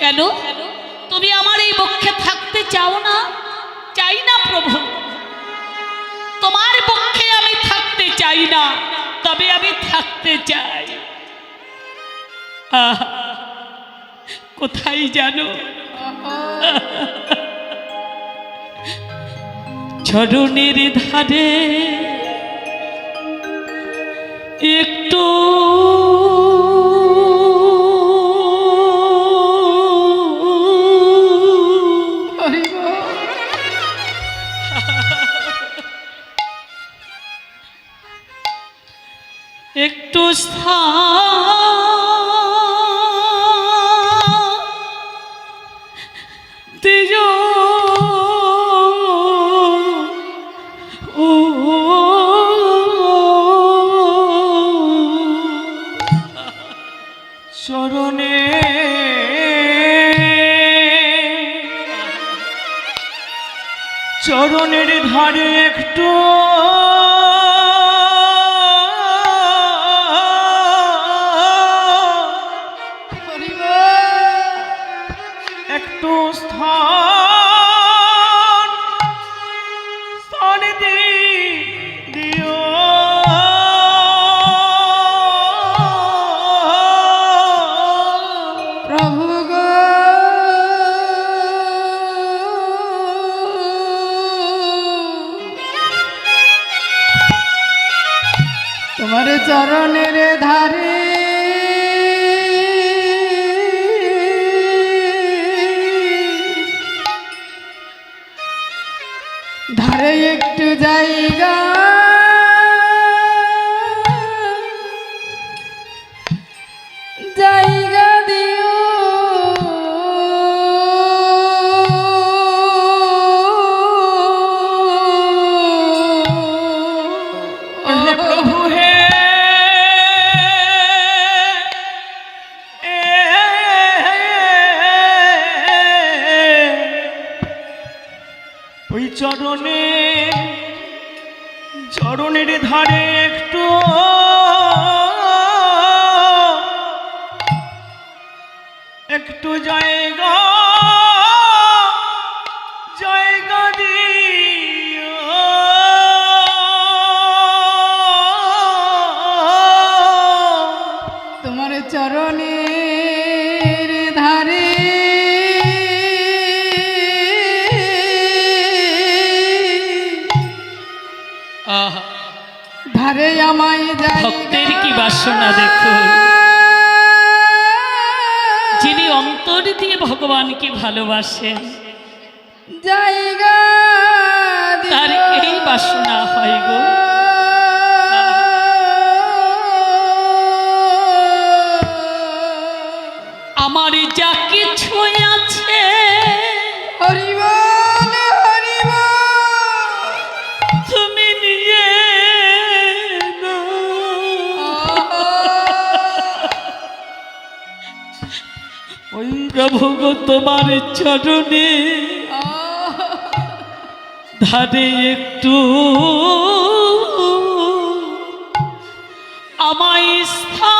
কেন? তুমি আমার এই পক্ষে থাকতে চাও না? চাই না প্রভু। তোমার পক্ষে আমি থাকতে চাই না, তবে আমি থাকতে চাই। কোথায় জানো? চরণের ধারে একটু চরণের ধারে একটু। একটু স্থান চরণের যিনি অন্তর দিয়ে ভগবানকে ভালোবাসেন। তার এই বাসনা হয় গো আমার যা কিছু আছে প্রভু গো তোমার চরণে ধারে একটু আমায় স্থান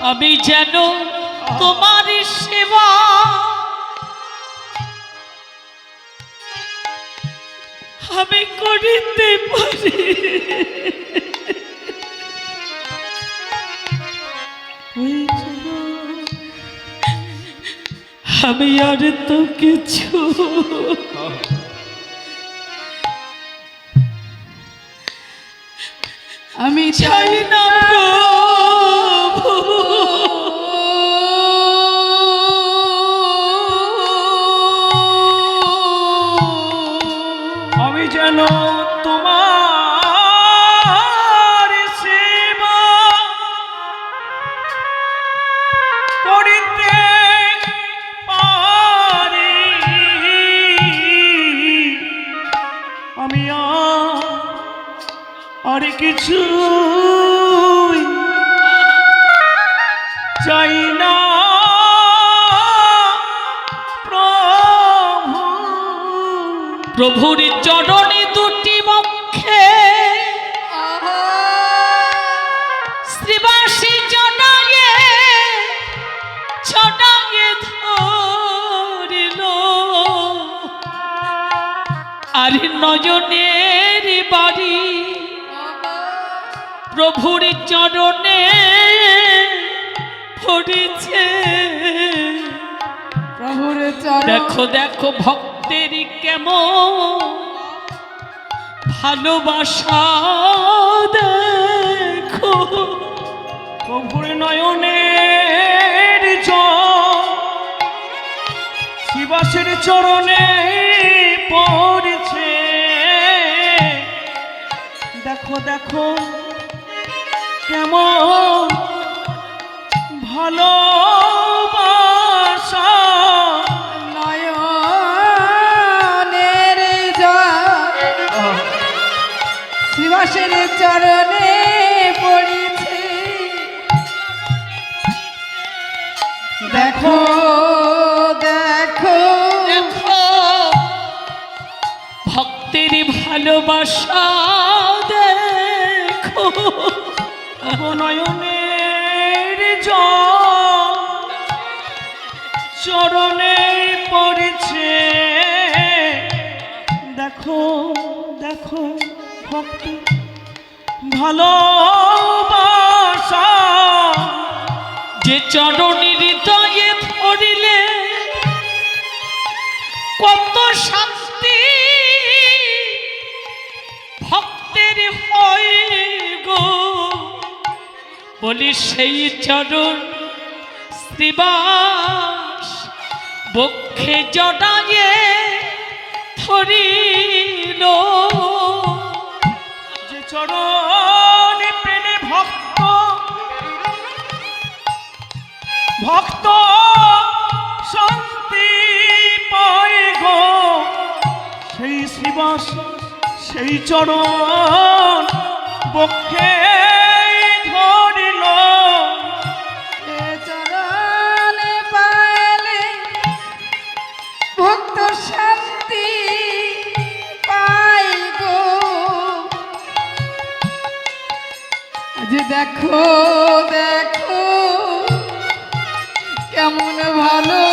আমি যেন তোমার সেবা আমি করিতে পারি। আমি আর তো কিছু আমি চাই না আর কিছু চাই না। প্রভু। প্রভুর চরণে দুটি বক্ষে শ্রীবাসী জনায়ে ছড়ায়ে ধরিল। আর নয়নের বাড়ি প্রভুর চরণে পড়েছে। প্রভুর চরণ দেখো দেখো ভক্তের কেমন ভালোবাসা দেখো। প্রভুর নয়নের শিবাসের চরণে পড়েছে। দেখো দেখো। নয়নের জল শিবাসের চরণে পড়েছে। দেখো। দেখো ভক্তের ভালোবাসা দেখো। নয়নের জল চরণে পড়েছে। দেখো দেখো ভক্ত ভালোবাসা। যে চরণে হৃদয়ে ধরিলে কত শান্তি বলি সেই চরণ শ্রীবাস, বক্ষে জড়ায়ে ধরিল। যে চরণ পেলে ভক্ত ভক্ত শান্তি পায় সেই শিবাস সেই চরণ বক্ষে দেখো দেখো কেমন ভালো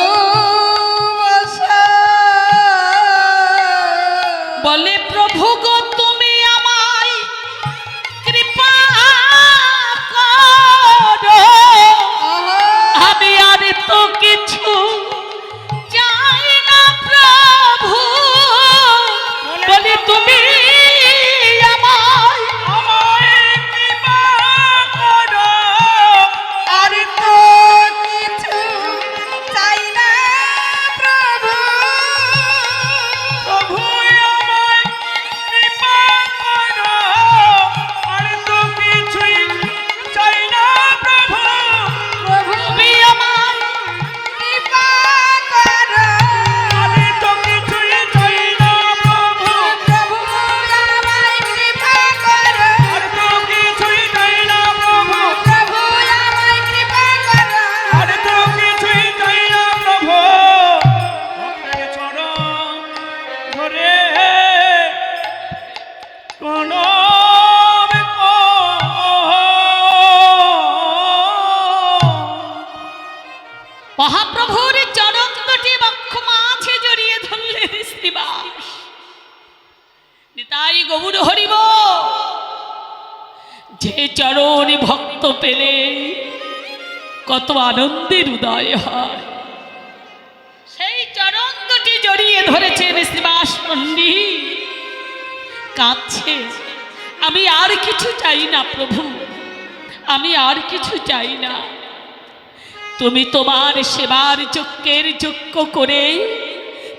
মহাপ্রভুর চরণ দুটি বক্ষ মাঝে জড়িয়ে ধরলেন শ্রীবাস। নিতাই গৌর হরিব। যে চরণ ভক্ত পেলে কত আনন্দের উদয় হয়। সেই চরণ দুটি জড়িয়ে ধরেছেন শ্রীবাস পণ্ডিত কাঁদছে, আমি আর কিছু চাই না প্রভু, আমি আর কিছু চাই না। তুমি তোমার সেবার যজ্ঞের যজ্ঞ করে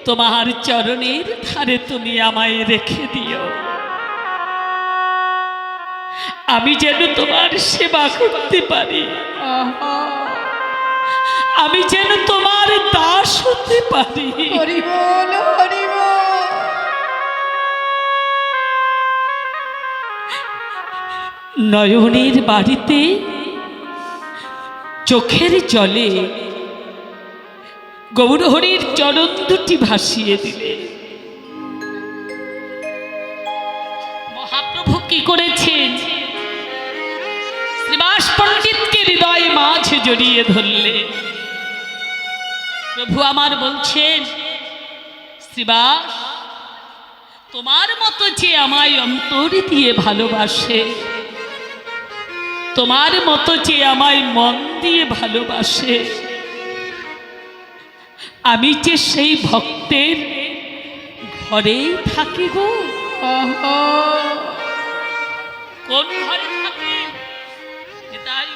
তোমার চরণের ধারে তুমি আমায় রেখে দিও। আমি যেন তোমার সেবা করতে পারি। আমি যেন তোমার দাস হতে পারি। নয়নের বাড়িতে চোখের জলে গৌরহরির চরণ দুটি ভাসিয়ে দিলে। মহাপ্রভু কি করেছেন? শ্রীবাস পণ্ডিতকে হৃদয়ে মাঝে জড়িয়ে ধরলে। প্রভু আমার বলছেন, শ্রীবাস, তোমার মতো যে আমায় অন্তর দিয়ে ভালোবাসে তোমার মতো যে আমায় মন দিয়ে ভালোবাসে আমি যে সেই ভক্তের ঘরেই থাকি গো। কোন ঘরে থাকি? নিতাই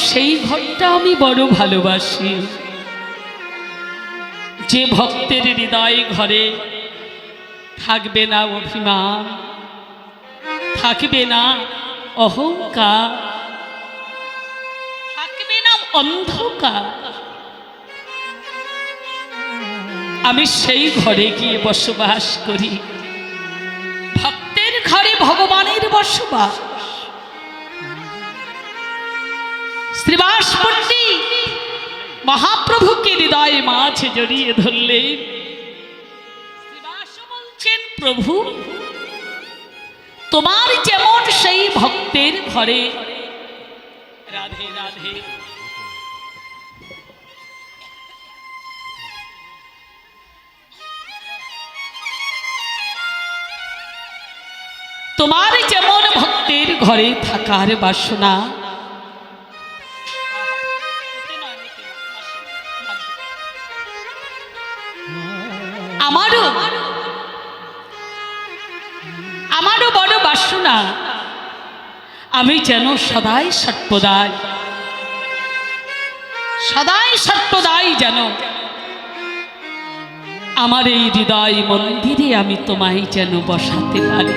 সেই ঘরটা আমি বড় ভালোবাসি। যে ভক্তের হৃদয় ঘরে থাকবে না অভিমান, থাকবে না অহংকার, থাকবে না অন্ধকার। আমি সেই ঘরে গিয়ে বসবাস করি। ভক্তের ঘরে ভগবানের বসবাস। শ্রীবাস মহাপ্রভুকে হৃদয়ে মাঝে জড়িয়ে ধরলেন। বলছেন, প্রভু, তোমার যেমন সেই ভক্তের ঘরে রাধে রাধে। তোমার যেমন ভক্তের ঘরে থাকার বাসনা আমারও। আমারও বড় বাসনা। আমি যেন সদাই সর্বদাই সদাই সর্বদাই যেন আমার এই হৃদয় মন্দিরে আমি তোমায় যেন বসাতে পারি।